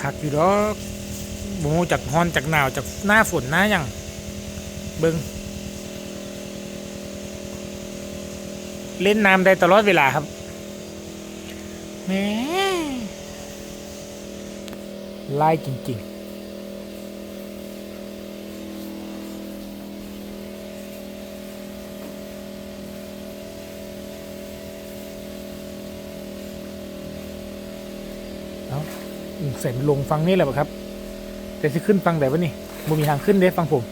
คักอยู่ดอกโมจากฮอนจากหนาวจากหน้าฝนหน้ายังเบิงเล่นน้ำได้ตลอดเวลาครับแหมไล่จริงๆเอา เสร็จลงฟังนี่แหละครับ แต่จะขึ้นฟังไหนวะนี่มมีทางขึ้นเด้ฟังผม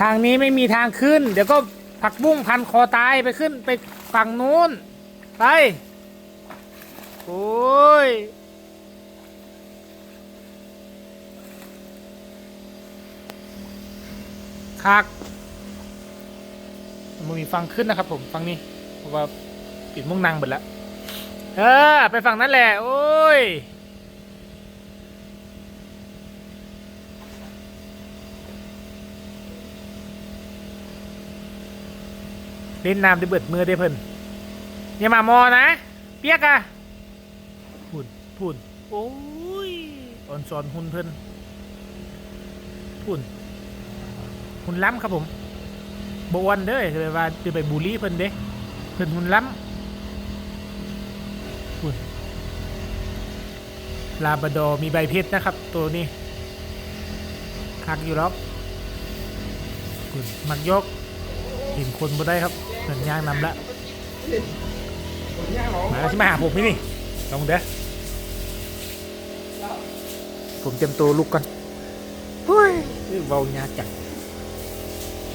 ทางนี้ไม่มีทางขึ้น เดี๋ยวก็ผักบุ้งพันคอตายไปขึ้นไปฝั่งนู้น ไป โอ้ย คักมันมีฟังขึ้นนะครับผมฟังนี้เพราะว่าปิดมุ่งนางหมดแล้วเออไปฝั่งนั้นแหละโอ้ยเล่นน้ำได้เบิดมือได้เพิ่นอย่ามามอนะ เปียกอะพูนพูนโอ้ยอ่อนสอนหุ่นเพิ่นพูน หุ่นล้ำครับผมบวนเด้อจะไปว่าจะไปบูลลี่เพิ่นเด้เพิ่นหุ่นล้ำหุ่นลาบาดอมีใบเพชรนะครับ ตัวนี้คักอยู่แล้วหุ่นมักยกเห็นคนบ่ได้ครับเหินย่างนำละมาที่มหาผมนี่นี่ลองเด้อผมเตรียมตัวลุกก่อนเฮ้ยเบายาจัง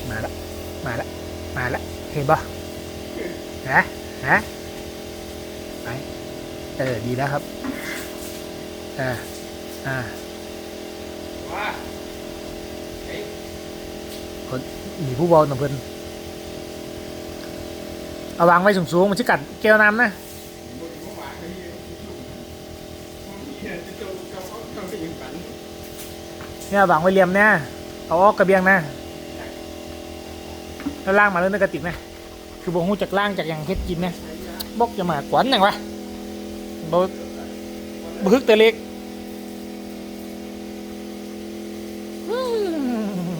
มาละ มาละ มาละ เห็นปะฮะฮะไป เออ ดีแล้วครับ อ่า อ่าคนมีผู้บอลหนุ่มเพิ่นเอาวางไว้สูงๆมันชิกัดแก้วน้ำนะเนี่ยวางไว้เหลี่ยมเนี่ยเอาออกกระเบียงนะ แล้วล่างมาเรื่องนกระติกนะ คือบงหูจากล่างจากอย่างเฮ็ดกินนะบอกจะมากวนหนังวะบบึกแต่เล็กอืม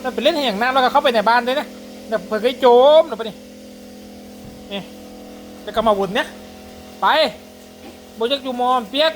แล้วไปเล่นให้อย่างน้ำแล้วก็เข้าไปในบ้านด้วยนะเดี๋ยวเปิดไอ้โจมเดี๋ยวไปนี่นี่แล้วก็มาวุ่นเนี่ยไปโบจักอยู่มอมเปียก